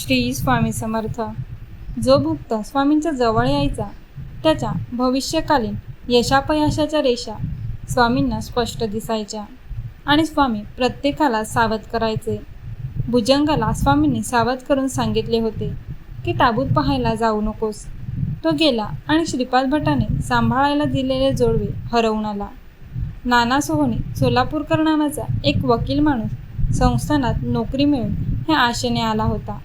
श्री स्वामी समर्थ. जो भक्त स्वामींच्या जवळ यायचा त्याच्या भविष्यकालीन यशापयशाच्या रेषा स्वामींना स्पष्ट दिसायच्या आणि स्वामी प्रत्येकाला सावध करायचे. भुजंगाला स्वामींनी सावध करून सांगितले होते की ताबूत पाहायला जाऊ नकोस. तो गेला आणि श्रीपाद भटाने सांभाळायला दिलेले जोडवे हरवून आला. नाना सोहनी सोलापूरकर नावाचा एक वकील माणूस संस्थानात नोकरी मिळून ह्या आशेने आला होता.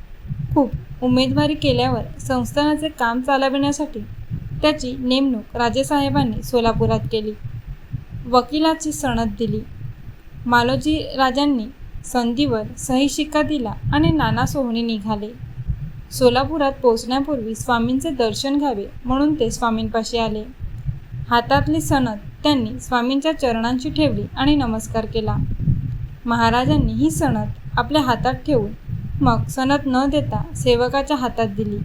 खूप उमेदवारी केल्यावर संस्थानाचे काम चालविण्यासाठी त्याची नेमणूक राजेसाहेबांनी सोलापुरात केली. वकिलाची सणद दिली. मालोजी राजांनी संधीवर सही शिक्का दिला आणि नाना सोहनी निघाले. सोलापुरात पोहोचण्यापूर्वी स्वामींचे दर्शन घ्यावे म्हणून ते स्वामींपाशी आले. हातातली सनद त्यांनी स्वामींच्या चरणांची ठेवली आणि नमस्कार केला. महाराजांनी ही सनद आपल्या हातात ठेवून मग सनद न देता सेवकाच्या हातात दिली.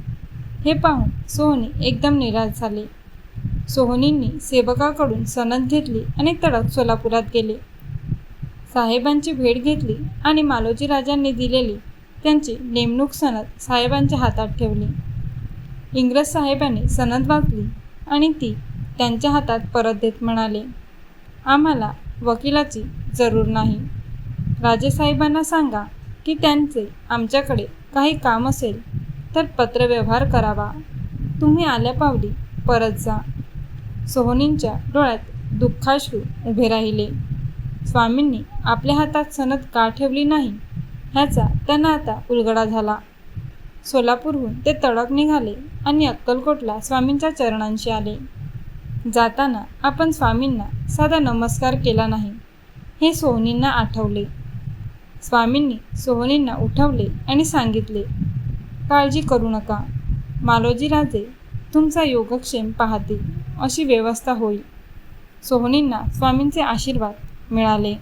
हे पाहून सोहनी एकदम निराश झाले. सोहनींनी सेवकाकडून सनद घेतली आणि तडक सोलापुरात गेले. साहेबांची भेट घेतली आणि मालोजी राजांनी दिलेली त्यांची नेमणूक सनद साहेबांच्या हातात ठेवली. इंग्रज साहेबांनी सनद वाचली आणि ती त्यांच्या हातात परत देत म्हणाले आम्हाला वकिलाची जरूर नाही. राजेसाहेबांना सांगा की त्यांचे आमच्याकडे काही काम असेल तर पत्रव्यवहार करावा. तुम्ही आल्या पावली परत जा. सोहनींच्या डोळ्यात दुःखाश्रू उभे राहिले. स्वामींनी आपल्या हातात सनद का ठेवली नाही? ह्याचा त्यांना आता उलगडा झाला. सोलापूरहून ते तडक निघाले आणि अक्कलकोटला स्वामींच्या चरणांशी आले. जाताना आपण स्वामींना साधा नमस्कार केला नाही हे सोहनींना आठवले. स्वामींनी सोहनींना उठवले आणि सांगितले काळजी करू नका. मालोजी राजे तुमचा योगक्षेम पाहतील. अशी व्यवस्था होईल. सोहनींना स्वामींचे आशीर्वाद मिळाले.